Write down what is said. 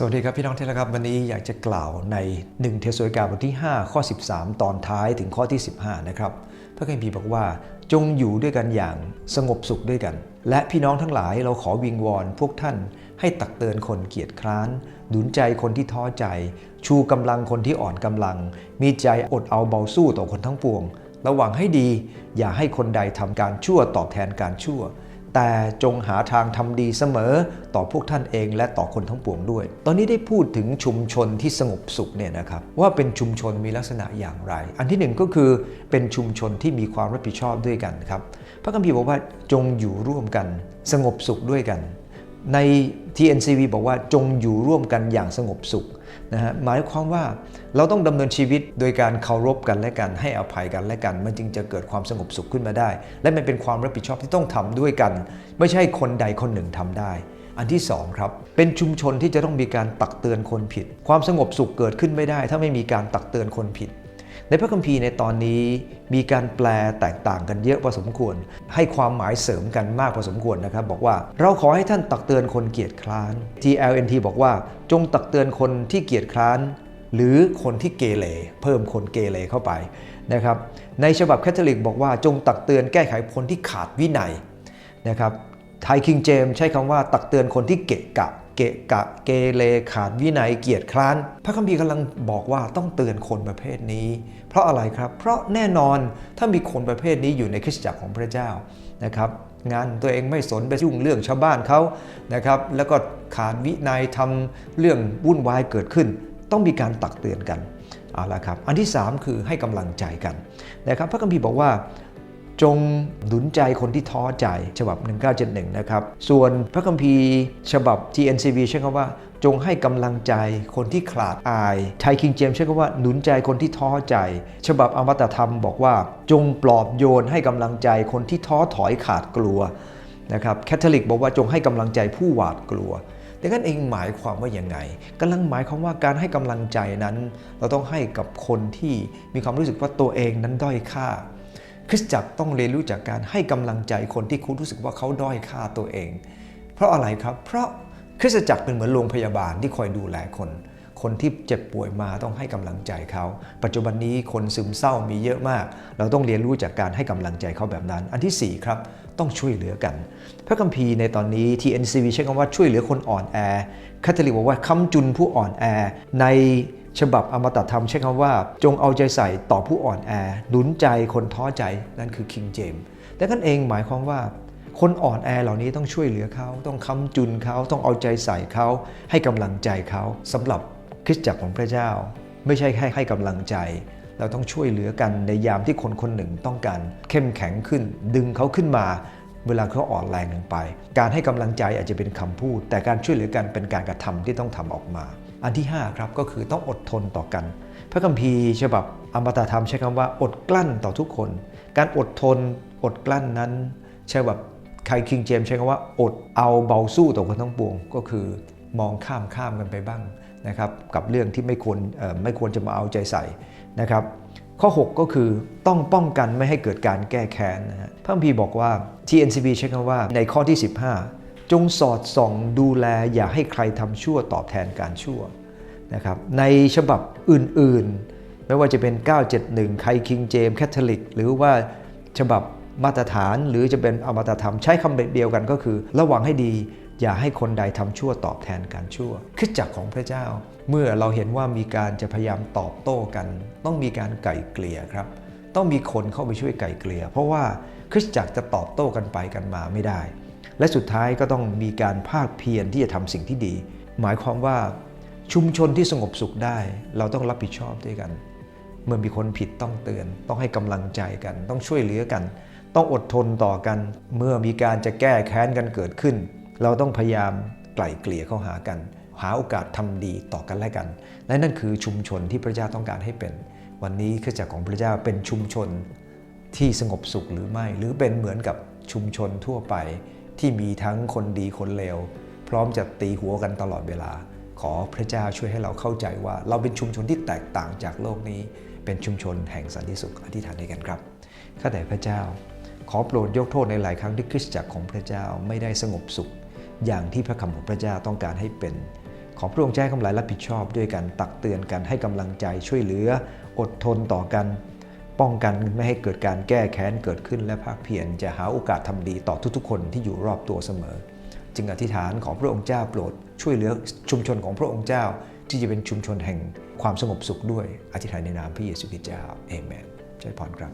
สวัสดีครับพี่น้องที่รักครับวันนี้อยากจะกล่าวใน 1 เทสโลนิกาบทที่ 5 ข้อ 13 ตอนท้ายถึงข้อที่ 15 นะครับ พระคัมภีร์บอกว่า จงอยู่ด้วยกันอย่างสงบสุขด้วยกัน และพี่น้องทั้งหลายเราขอวิงวอนพวกท่านให้ตักเตือนคนเกียจคร้านหนุนใจคนที่ท้อใจ ชูกำลังคนที่อ่อนกำลัง มีใจอดเอาเบาสู้ต่อคนทั้งปวง ระวังให้ดี อย่าให้คนใดทำการชั่วตอบแทนการชั่ว แต่จงหาทางทำดีเสมอต่อพวกท่านเองและต่อคนทั้งปวงด้วย ตอนนี้ได้พูดถึงชุมชนที่สงบสุขเนี่ยนะครับว่าเป็นชุมชนมีลักษณะอย่างไร อันที่หนึ่งก็คือเป็นชุมชนที่มีความรับผิดชอบด้วยกันครับ พระคัมภีร์บอกว่าจงอยู่ร่วมกัน สงบสุขด้วยกัน ใน TNCV บอกว่าจงอยู่ร่วมกันอย่างสงบสุขนะฮะหมายความว่าเราต้องดำเนินชีวิตโดยการเคารพกันและกันให้อภัยกันและกัน มันจึงจะเกิดความสงบสุขขึ้นมาได้ และมันเป็นความรับผิดชอบที่ต้องทำด้วยกัน ไม่ใช่คนใดคนหนึ่งทำได้ อันที่สองครับเป็นชุมชนที่จะต้องมีการตักเตือนคนผิด ความสงบสุขเกิดขึ้นไม่ได้ ถ้าไม่มีการตักเตือนคนผิด ในพระคัมภีร์ในตอนนี้มีการแปลแตกต่างกันเยอะพอสมควร ให้ความหมายเสริมกันมากพอสมควรนะครับ บอกว่าเราขอให้ท่านตักเตือนคนเกียจคร้าน TLNT บอกว่าจงตักเตือนคนที่เกียจคร้าน หรือคนที่เกเรเพิ่มคนเกเรเข้าไปนะครับในฉบับแคทอลิกบอกว่าจงตักเตือนแก้ไขคนที่ขาดวินัยนะครับไทยคิงเจมใช้คำว่าตักเตือนคนที่เกะกะ เกะกะเกเรขาดวินัยเกียรติคร้าน พระคัมภีร์กำลังบอกว่าต้องเตือนคนประเภทนี้ เพราะอะไรครับ เพราะแน่นอนถ้ามีคนประเภทนี้อยู่ในคริสตจักรของพระเจ้านะครับงานตัวเองไม่สนไปยุ่งเรื่องชาวบ้านเขานะครับแล้วก็ขาดวินัยทำเรื่องวุ่นวายเกิดขึ้น ต้องมีการตักเตือนกันเอาละครับอันที่ 3 คือให้กำลังใจกันนะครับพระคัมภีร์บอกว่า จงหนุนใจคนที่ท้อใจฉบับ 1971 นะครับ ส่วนพระคัมภีร์ฉบับ TNCV ใช้คำว่าจงให้กำลังใจคนที่ขาดอาย ไทยคิงเจมใช้คำว่าหนุนใจคนที่ท้อใจ ฉบับอมตะธรรมบอกว่า จงปลอบโยนให้กำลังใจคนที่ท้อถอยขาดกลัวนะครับแคทอลิกบอกว่าจงให้กำลังใจผู้หวาดกลัวดังนั้นเองหมายความว่าอย่างไงกำลังหมายความว่าการให้กำลังใจนั้น เราต้องให้กับคนที่มีความรู้สึกว่าตัวเองนั้นด้อยค่า คริสตจักรต้องเรียนรู้จากการให้กำลังใจคนที่คุณรู้สึกว่าเขาด้อยค่าตัวเอง เพราะอะไรครับ เพราะคริสตจักรเป็นเหมือนโรงพยาบาลที่คอยดูแลคน คนที่เจ็บป่วยมาต้องให้กำลังใจเขา ปัจจุบันนี้คนซึมเศร้ามีเยอะมาก เราต้องเรียนรู้จากการให้กำลังใจเขาแบบนั้น อันที่ 4 ครับ ต้องช่วยเหลือกัน พระคัมภีร์ในตอนนี้ TNCV ใช้คำว่าช่วยเหลือคนอ่อนแอคาทอลิกบอกว่าค้ำจุนผู้อ่อนแอ ในฉบับอมตะธรรมใช้คำว่า จงเอาใจใส่ต่อผู้อ่อนแอหนุนใจคนท้อใจนั่นคือคิงเจมส์แต่กันเองหมายความว่าคนอ่อนแอเหล่านี้ต้องช่วยเหลือเขา ต้องค้ำจุนเขา ต้องเอาใจใส่เขา ให้กำลังใจเขาสำหรับ คริสตจักรของพระเจ้า ไม่ใช่แค่ให้กำลังใจ เราต้องช่วยเหลือกันในยามที่คนคนหนึ่งต้องการเข้มแข็งขึ้น ดึงเขาขึ้นมา เวลาเขาอ่อนแรงลงไป การให้กำลังใจอาจจะเป็นคำพูด แต่การช่วยเหลือกันเป็นการกระทำที่ต้องทำออกมา อันที่5ครับก็คือต้องอดทนต่อกัน พระคัมภีร์ฉบับอมตะธรรมใช้คำว่าอดกลั้นต่อทุกคน การอดทน อดกลั้นนั้นฉบับไคคิงเจมใช้คำว่าอดเอาเบาสู้ต่อคนทั้งปวง ก็คือมองข้ามข้ามกันไปบ้าง นะครับกับเรื่องที่ไม่ควรไม่ควรจะมาเอาใจใส่นะครับข้อ 6 ก็คือต้องป้องกันไม่ให้เกิดการแก้แค้นนะฮะพระคัมภีบอกว่า TNCB ใช้คำว่าในข้อที่ 15 จงสอดส่องดูแลอย่าให้ใครทำชั่วตอบแทนการชั่วนะครับในฉบับอื่นๆ ไม่ว่าจะเป็น 971 ไคคิงเจมแคทอลิก หรือว่าฉบับมาตรฐานหรือจะเป็นอมตะธรรมใช้คำเดียวกันก็คือ ระวังให้ดี อย่าให้คนใดทำชั่วตอบแทนการชั่วคริสตจักรของพระเจ้า เมื่อเราเห็นว่ามีการจะพยายามตอบโต้กัน ต้องมีการไก่เกลี่ยครับ ต้องมีคนเข้าไปช่วยไก่เกลี่ยเพราะว่าคริสตจักรจะตอบโต้กันไปกันมาไม่ได้ และสุดท้ายก็ต้องมีการภาคเพียรที่จะทำสิ่งที่ดี หมายความว่าชุมชนที่สงบสุขได้ เราต้องรับผิดชอบด้วยกัน เมื่อมีคนผิดต้องเตือน ต้องให้กำลังใจกัน ต้องช่วยเหลือกัน ต้องอดทนต่อกัน เมื่อมีการจะแก้แค้นกันเกิดขึ้น เราต้องพยายามไกล่เกลี่ยเข้าหากัน หาโอกาสทำดีต่อกันและกัน และนั่นคือชุมชนที่พระเจ้าต้องการให้เป็น วันนี้คริสตจักรของพระเจ้าเป็นชุมชนที่สงบสุขหรือไม่ หรือเป็นเหมือนกับชุมชนทั่วไป ที่มีทั้งคนดีคนเลวพร้อมจะตีหัวกันตลอดเวลา ขอพระเจ้าช่วยให้เราเข้าใจว่า เราเป็นชุมชนที่แตกต่างจากโลกนี้ เป็นชุมชนแห่งสันติสุขอธิษฐานด้วยกันครับข้าแต่พระเจ้า ขอโปรดยกโทษในหลายครั้งที่คริสตจักรของพระเจ้าไม่ได้สงบสุข อย่างที่พระคำของพระเจ้าต้องการให้เป็น ขอพระองค์ใจกำลังรับผิดชอบด้วยกันตักเตือนกันให้กำลังใจช่วยเหลือ อดทนต่อกัน ป้องกันไม่ให้เกิดการแก้แค้นเกิดขึ้นและภาคเพียรจะหาโอกาสทำดีต่อทุกๆ คนที่อยู่รอบตัวเสมอ จึงอธิษฐานขอพระองค์เจ้าโปรด ช่วยเหลือชุมชนของพระองค์เจ้า ที่จะเป็นชุมชนแห่งความสงบสุขด้วยอธิษฐานในนามพระเยซูคริสต์เจ้าเอเมนใจพรครับ